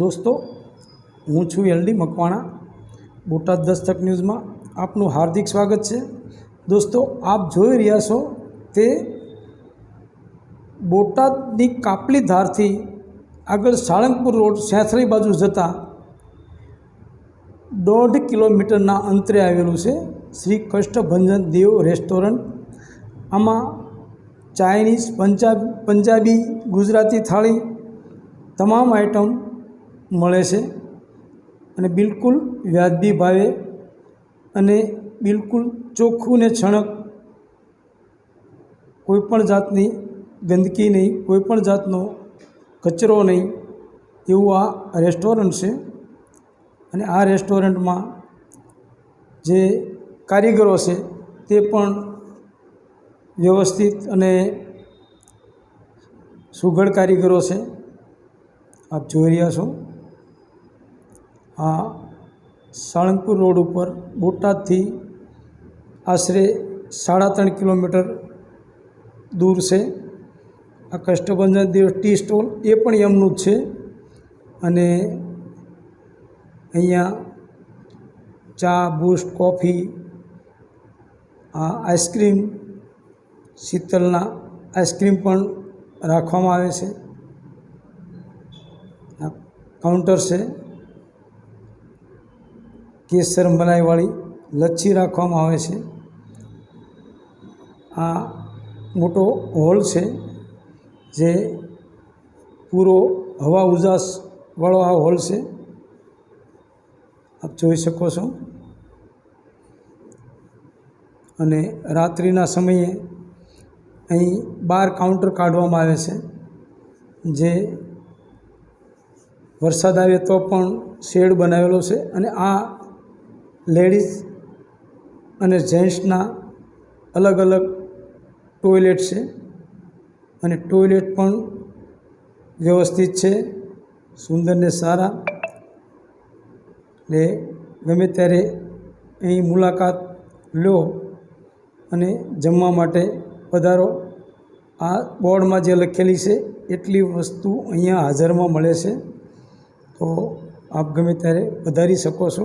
દોસ્તો, હું છું એલડી મકવાણા, બોટાદ દસ્તક ન્યૂઝમાં આપનું હાર્દિક સ્વાગત છે. દોસ્તો, આપ જોઈ રહ્યા છો તે બોટાદની કાપલી ધારથી આગળ સાળંગપુર રોડ સેંથળી બાજુ જતાં દોઢ કિલોમીટરના અંતરે આવેલું છે શ્રી કષ્ટભંજન દેવ રેસ્ટોરન્ટ. આમાં ચાઇનીઝ, પંજાબ, પંજાબી, ગુજરાતી થાળી, તમામ આઇટમ મળે છે અને બિલકુલ વ્યાજબી ભાવે અને બિલકુલ ચોખ્ખું ને છણક કોઈપણ જાતની ગંદકી નહીં કોઈપણ જાતનો કચરો નહીં એવું આ રેસ્ટોરન્ટ છે. અને આ રેસ્ટોરન્ટમાં જે કારીગરો છે તે પણ વ્યવસ્થિત અને સુઘડ કારીગરો છે. આપ જોઈ રહ્યા છો. સાળંગપુર રોડ ઉપર બોટાદથી આશરે સાડા ત્રણ કિલોમીટર દૂર છે. આ કષ્ટભંજન દેવ ટી સ્ટોલ એ પણ એમનું જ છે. અને અહીંયા ચા, બૂસ્ટ, કોફી આઈસ્ક્રીમ, શીતલના આઈસ્ક્રીમ પણ રાખવામાં આવે છે. કાઉન્ટર છે. કેસર મલાઈવાળી લચ્છી રાખવામાં આવે છે. આ મોટો હોલ છે જે પૂરો હવા ઉજાસવાળો આ હોલ છે. આપ જોઈ શકો છો. અને રાત્રિના સમયે અહીં બાર કાઉન્ટર કાઢવામાં આવે છે. જે વરસાદ આવે તો પણ શેડ બનાવેલો છે અને આ લેડીઝ અને જેન્ટ્સના અલગ અલગ ટોયલેટ છે અને ટોયલેટ પણ વ્યવસ્થિત છે, સુંદર ને સારા. એટલે ગમે ત્યારે અહીં મુલાકાત લો અને જમવા માટે પધારો. આ બોર્ડમાં જે લખેલી છે, એટલી વસ્તુ અહીંયા હાજરમાં મળે છે. તો આપ ગમે ત્યારે પધારી શકો છો.